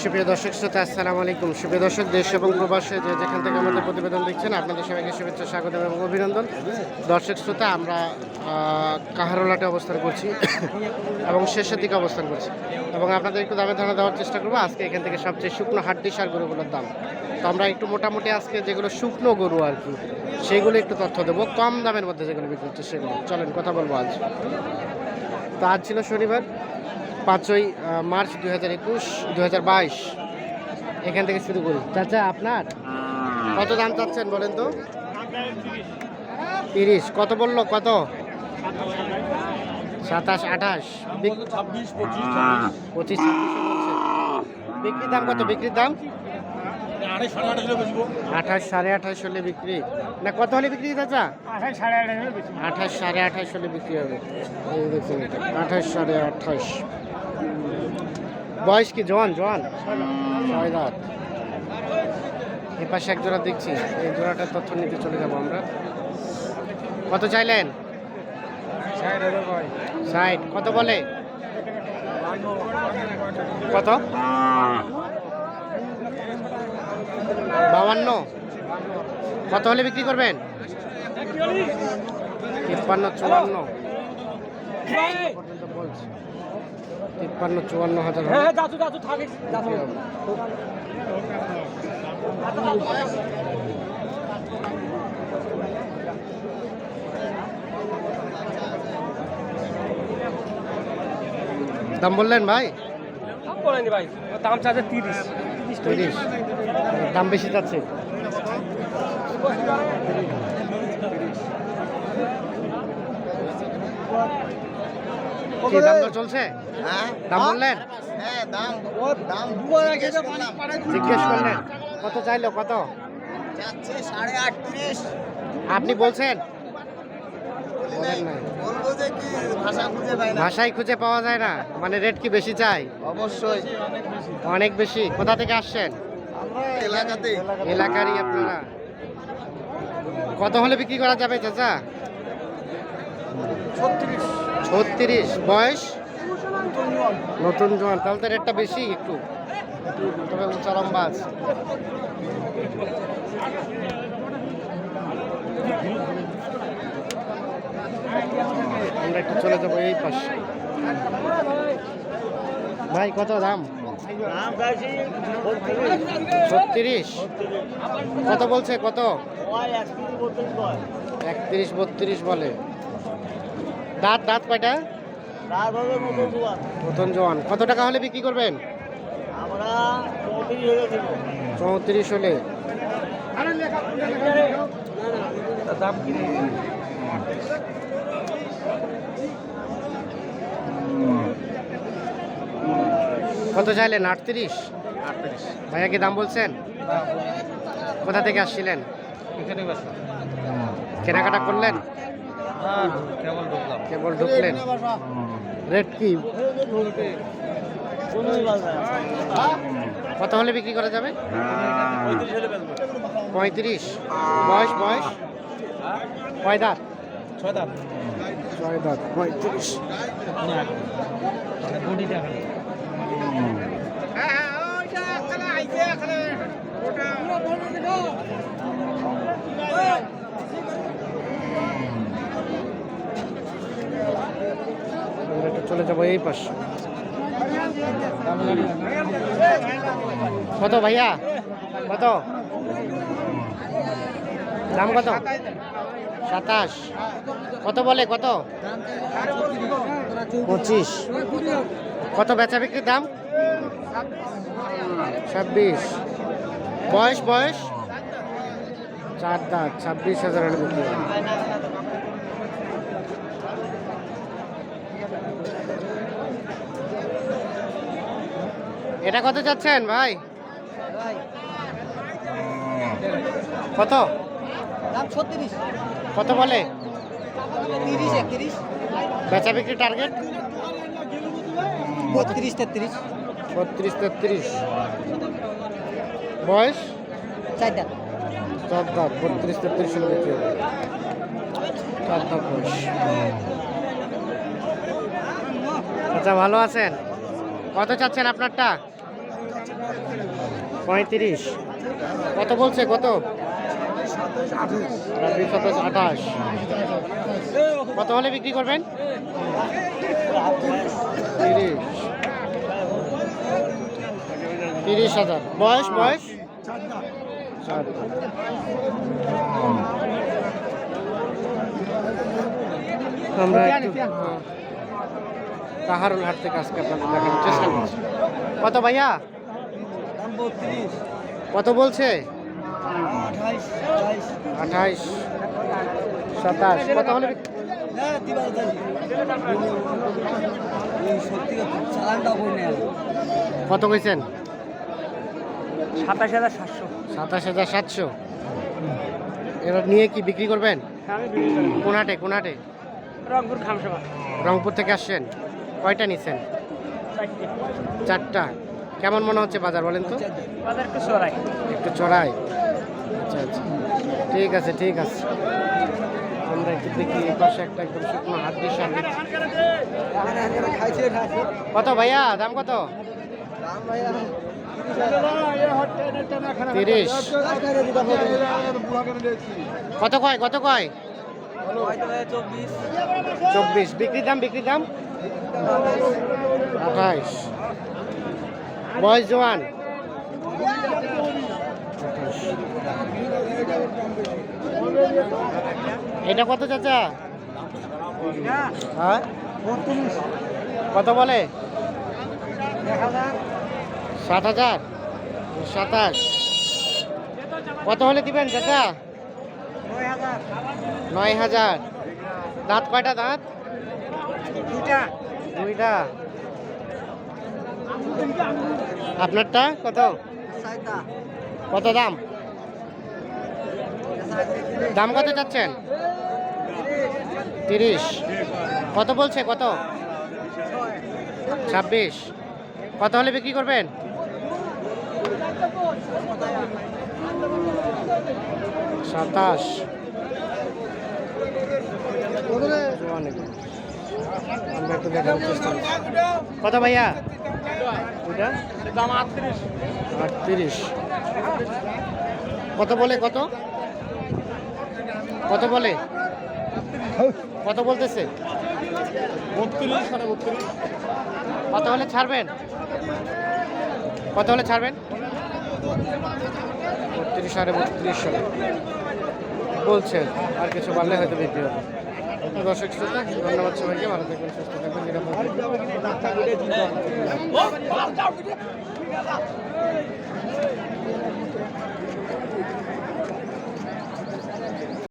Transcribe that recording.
সুপ্রিয় দর্শক শ্রোতা, আসসালামু আলাইকুম। সুপ্রিয় দর্শক, দেশ এবং প্রবাসে যে যেখান থেকে আমাদের প্রতিবেদন দেখছেন, আপনাদের সবাইকে শুভেচ্ছা স্বাগত এবং অভিনন্দন। দর্শক শ্রোতা, আমরা কাহারোলাটে অবস্থান করছি এবং শেষের দিকে অবস্থান করছি। এবং আপনাদের একটু দামে ধারণা দেওয়ার চেষ্টা করব, আজকে এখান থেকে সবচেয়ে শুকনো হাড্ডি সার গরুগুলোর দাম। তো আমরা একটু মোটামুটি আজকে যেগুলো শুকনো গরু আর কি, সেগুলো একটু তথ্য দেবো। কম দামের মধ্যে যেগুলো বিক্রি হচ্ছে, সেগুলো। চলেন, কথা বলব আজ। তো আজ ছিল শনিবার পাঁচই মার্চ দুই হাজার একুশ দুই হাজার বাইশ। এখান থেকে শুরু করি। চাচা আপনার? কত দাম চাচ্ছেন বলেন তো? তিরিশ। কত বলল? কত? সাতাশ আঠাশ। পঁচিশ বিক্রির দাম কত? বিক্রির দাম? আঠাশ সাড়ে আঠাশ হলে বিক্রি। না কত হলে বিক্রি চাচা? আঠাশ সাড়ে আঠাশ হলে বিক্রি হবে। আঠাশ সাড়ে আঠাশ। বয়স কি? জোয়ান জোয়ান। ছয় দাঁত। এ পাশে এক জোড়া দেখছি। এই জোড়াটার তথ্য নিতে চলে যাব আমরা। কত চাইলেন? ষাট। কত বলে? কত? বাউান্ন। কত হলে বিক্রি করবেন? তিপ্পান্ন, চুয়ান্ন। বলছে তিপ্পান্ন চুয়ান্ন হাজার হ্যাঁ থাকে বিক্রি দাম বললেন ভাই? বলেনি ভাই দাম চাচ্ছে তিরিশ। তিরিশ। দাম বেশি যাচ্ছে কি দাম দর চলছে? দাম বললেন? হ্যাঁ দাম। দাম দুবার আগে জিজ্ঞেস করলেন কত চাইলো কত? আপনি বলছেন? বলেন নাই। বলব যে কি ভাষা খুঁজে পাই না। ভাষাই খুঁজে পাওয়া যায় না মানে রেট কি বেশি চাই? অবশ্যই। অনেক বেশি। কোথা থেকে আসছেন? এলাকারই আপনারা। কত হলে বিক্রি করা যাবে চাচা? ছত্রিশ। ছত্রিশ বয়স? নতুন জোয়ান, তাহলে তো রেটটা বেশি একটু। তবে উঁচা লম্বা আছে। আমরা একটু চলে যাব এই পাশে। ভাই, কত দাম? ছত্রিশ কত বলছে, কত? একত্রিশ বত্রিশ বলে। দাঁত দাঁত কয়টা? নতুন জোয়ান। কত টাকা হলে বিক্রি করবেন? আমরা চৌত্রিশ হলে কত চাইলেন? আটত্রিশ? ভাইয়া কি দাম বলছেন? কোথা থেকে আসছিলেন? কেনাকাটা করলেন? কেবল ঢুকলাম। কেবল ঢুকলেন? রেট কি? কত হলে বিক্রি করা যাবে? পঁয়ত্রিশ। বয়স বয়স? কয় দাঁত? ছয় দাম ছয় দাঁত পঁয়ত্রিশ। বডি টাকা আমরা একটু চলে যাব এই পাশে। কত ভাইয়া? কত? দাম কত? সাতাশ। কত বলে, কত? পঁচিশ। কত বেচা বিক্রির দাম? ছাব্বিশ। বয়স বয়স? চার দাঁত, ছাব্বিশ হাজার বিক্রি এটা কত চাচ্ছেন, ভাই? কত? কত বলে? বেচা বিক্রি টার্গেট? বত্রিশ, তেত্রিশ। বত্রিশ তেত্রিশ বয়স? চারটা চার দাঁত, বত্রিশ, তেত্রিশ চার দাঁত বয়স। আচ্ছা ভালো আছেন? কত চাচ্ছেন আপনারটা? পঁয়ত্রিশ। কত বলছে? কত? সাতাশ আঠাশ। কত হলে বিক্রি করবেন? তিরিশ। তিরিশ হাজার। বয়স বয়স? আমরা কাহারুল হাট থেকে আজকে আপনাদের দেখানোর চেষ্টা করছি। কত ভাইয়া? কত বলছে? আঠাইশ সাতাশ কত হলে হ্যাঁ কত কইছেন? সাতাশ হাজার সাতশো। সাতাশ হাজার সাতশো। এবার নিয়ে কি বিক্রি করবেন? কোনাটে কোনাটে রংপুর খামসভা। রংপুর থেকে আসছেন? কয়টা নিচ্ছেন চারটা। কেমন মনে হচ্ছে বাজার বলেন তো? বাজার একটু সরাই একটু চড়াই। আচ্ছা আচ্ছা। ঠিক আছে ঠিক আছে। আমরা একটু দেখি এই পাশে একটা একদম শুকনো হাত দিয়ে কত ভাইয়া? দাম কত? তিরিশ। কত কয়? কত কয়? চব্বিশ। বিক্রির দাম বিক্রির দাম? আঠাইশ। বয়স জোয়ান। এটা কত চাচা? হ্যাঁ? কত বলে? সাত হাজার। সাতাশ। কত হলে দিবেন চাচা? নয় হাজার। দাঁত কয়টা দাঁত? দুইটা আপনারটা কত? কত দাম? দাম কত চাচ্ছেন? তিরিশ। কত বলছে? কত? ছাব্বিশ। কত হলে বিক্রি করবেন? সাতাশ। আমরা একটু দেখার চেষ্টা কত ভাইয়া? ওইটা? দাম আটত্রিশ। আটত্রিশ কত বলে কত? কত বলে? কত বলতেছে? বত্রিশ সাড়ে বত্রিশ। কত হলে ছাড়বেন? কত হলে ছাড়বেন? বত্রিশ সাড়ে বত্রিশ বলছেন আর কিছু বাড়লে হয়তো বিক্রি হবে। দর্শক ধন্যবাদ সবাইকে ভালো থাকবেন সুস্থ থাকবেন নিরাপদ।